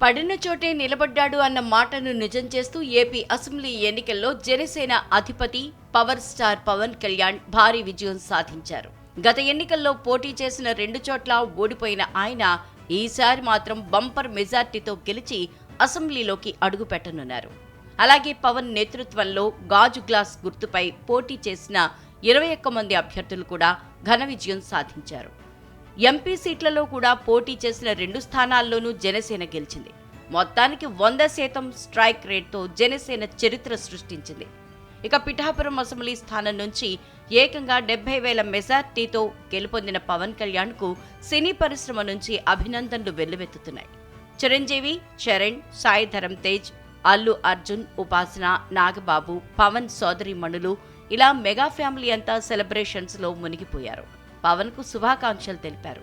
పడిన చోటే నిలబడ్డాడు అన్న మాటను నిజం చేస్తూ ఏపీ అసెంబ్లీ ఎన్నికల్లో జనసేన అధిపతి పవర్ స్టార్ పవన్ కళ్యాణ్ భారీ విజయం సాధించారు. గత ఎన్నికల్లో పోటీ చేసిన రెండు చోట్ల ఓడిపోయిన ఆయన ఈసారి మాత్రం బంపర్ మెజార్టీతో గెలిచి అసెంబ్లీలోకి అడుగుపెట్టనున్నారు. అలాగే పవన్ నేతృత్వంలో గాజు గ్లాస్ గుర్తుపై పోటీ చేసిన ఇరవై ఒక్క మంది అభ్యర్థులు కూడా ఘన విజయం సాధించారు. ఎంపీ సీట్లలో కూడా పోటీ చేసిన రెండు స్థానాల్లోనూ జనసేన గెలిచింది. మొత్తానికి వంద శాతం స్ట్రైక్ రేట్తో జనసేన చరిత్ర సృష్టించింది. ఇక పిఠాపురం అసెంబ్లీ స్థానం నుంచి ఏకంగా డెబ్బై వేల మెజార్టీతో గెలుపొందిన పవన్ కళ్యాణ్కు సినీ పరిశ్రమ నుంచి అభినందనలు వెల్లువెత్తుతున్నాయి. చిరంజీవి చరణ్ సాయి ధరమ్ తేజ్ అల్లు అర్జున్ ఉపాసన నాగబాబు పవన్ సోదరి మణులు ఇలా మెగా ఫ్యామిలీ అంతా సెలబ్రేషన్స్లో మునిగిపోయారు. పవన్కు శుభాకాంక్షలు తెలిపారు.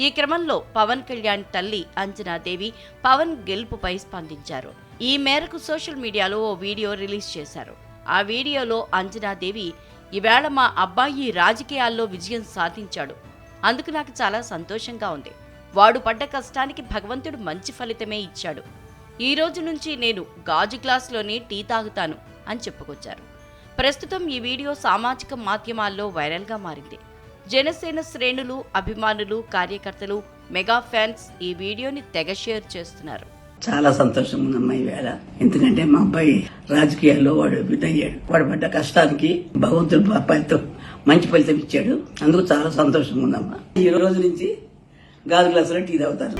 ఈ క్రమంలో పవన్ కళ్యాణ్ తల్లి అంజనాదేవి పవన్ గెలుపుపై స్పందించారు. ఈ మేరకు సోషల్ మీడియాలో ఓ వీడియో రిలీజ్ చేశారు. ఆ వీడియోలో అంజనాదేవి ఈవేళ మా అబ్బాయి రాజకీయాల్లో విజయం సాధించాడు. అందుకు నాకు చాలా సంతోషంగా ఉంది. వాడు పడ్డ కష్టానికి భగవంతుడు మంచి ఫలితమే ఇచ్చాడు. ఈ రోజు నుంచి నేను గాజు గ్లాసులోనే టీ తాగుతాను అని చెప్పుకొచ్చారు. ప్రస్తుతం ఈ వీడియో సామాజిక మాధ్యమాల్లో వైరల్గా మారింది. జనసేన శ్రేణులు అభిమానులు కార్యకర్తలు మెగా ఫ్యాన్స్ ఈ వీడియోని తెగ షేర్ చేస్తున్నారు. చాలా సంతోషం ఉందమ్మా ఈవేళ. ఎందుకంటే మా అబ్బాయి రాజకీయాల్లో వాడు విధయ్యాడు వాడు పడ్డ కష్టానికి భగవంతుడు ఫలితం మంచి ఫలితం ఇచ్చాడు. అందుకు చాలా సంతోషం ఉందమ్మా ఈ రోజు నుంచి గాజు గ్లాసులో టీ తాగుతారు.